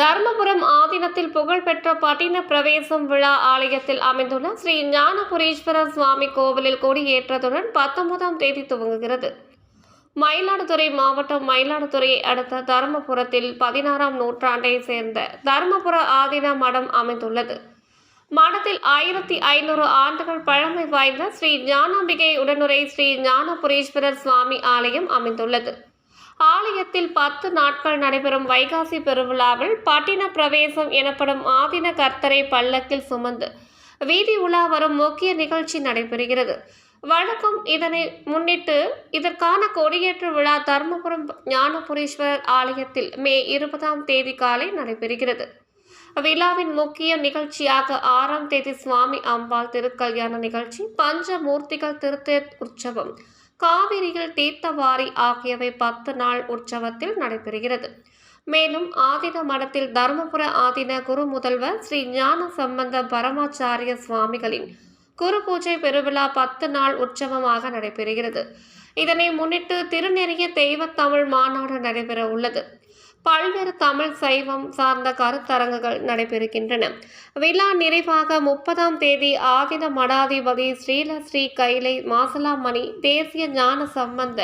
தர்மபுரம் ஆதீனத்தில் புகழ்பெற்ற பட்டின பிரவேசம் விழா ஆலயத்தில் அமைந்துள்ள ஸ்ரீ ஞானபுரீஸ்வரர் சுவாமி கோவிலில் கொடியேற்றத்துடன் பத்தொன்பதாம் தேதி துவங்குகிறது. மயிலாடுதுறை மாவட்டம் மயிலாடுதுறையை அடுத்த தர்மபுரத்தில் பதினாறாம் நூற்றாண்டை சேர்ந்த தர்மபுர ஆதீன மடம் அமைந்துள்ளது. மடத்தில் ஆயிரத்தி ஐநூறு ஆண்டுகள் பழமை வாய்ந்த ஸ்ரீ ஞானாம்பிகை உடனுரை ஸ்ரீ ஞானபுரீஸ்வரர் சுவாமி ஆலயம் அமைந்துள்ளது. ஆலயத்தில் பத்து நாட்கள் நடைபெறும் வைகாசி பெருவிழாவில் பட்டின பிரவேசம் எனப்படும் ஆதின கர்த்தரை பல்லக்கில் சுமந்து வீதி உலா வரும் முக்கிய நிகழ்ச்சி நடைபெறுகிறது. வழக்கம் இதனை முன்னிட்டு இதற்கான கொடியேற்று விழா தருமபுரம் ஞானபுரீஸ்வரர் ஆலயத்தில் மே இருபதாம் தேதி காலை நடைபெறுகிறது. விழாவின் முக்கிய நிகழ்ச்சியாக ஆறாம் தேதி சுவாமி அம்பாள் திருக்கல்யாண நிகழ்ச்சி பஞ்சமூர்த்திகள் திருத்தேர் உற்சவம் காவிரியில் தீர்த்தவாரி ஆகியவை பத்து நாள் உற்சவத்தில் நடைபெறுகிறது. மேலும் ஆதின மடத்தில் தருமபுர ஆதின குரு முதல்வர் ஸ்ரீ ஞான சம்பந்த பரமாச்சாரிய சுவாமிகளின் குரு பூஜை பெருவிழா பத்து நாள் உற்சவமாக நடைபெறுகிறது. இதனை முன்னிட்டு திருநெறிய தெய்வத்தமிழ் மாநாடு நடைபெற உள்ளது பல்வேறு தமிழ் சைவம் சார்ந்த கருத்தரங்குகள் நடைபெறுகின்றன. விழா நிறைவாக முப்பதாம் தேதி ஆதின மடாதிபதி ஸ்ரீல ஸ்ரீ கைலை மாசலாமணி தேசிய ஞான சம்பந்த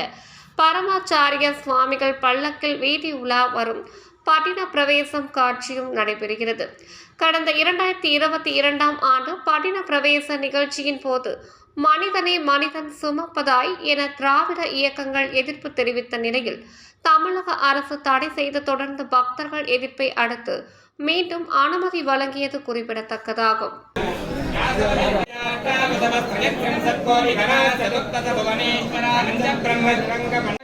பரமாச்சாரிய சுவாமிகள் பல்லக்கில் வீதி உலா வரும். பட்டின பிரவேசம் காட்சியும் நடைபெறுகிறது. கடந்த இரண்டாயிரத்தி இருபத்தி இரண்டாம் ஆண்டு பட்டின பிரவேச நிகழ்ச்சியின் போது மனிதனை மனிதன் சுமப்பதாய் என திராவிட இயக்கங்கள் எதிர்ப்பு தெரிவித்த நிலையில் தமிழக அரசு தடை செய்து தொடர்ந்து பக்தர்கள் எதிர்ப்பை அடுத்து மீண்டும் அனுமதி வழங்கியது குறிப்பிடத்தக்கதாகும். பிரம்ம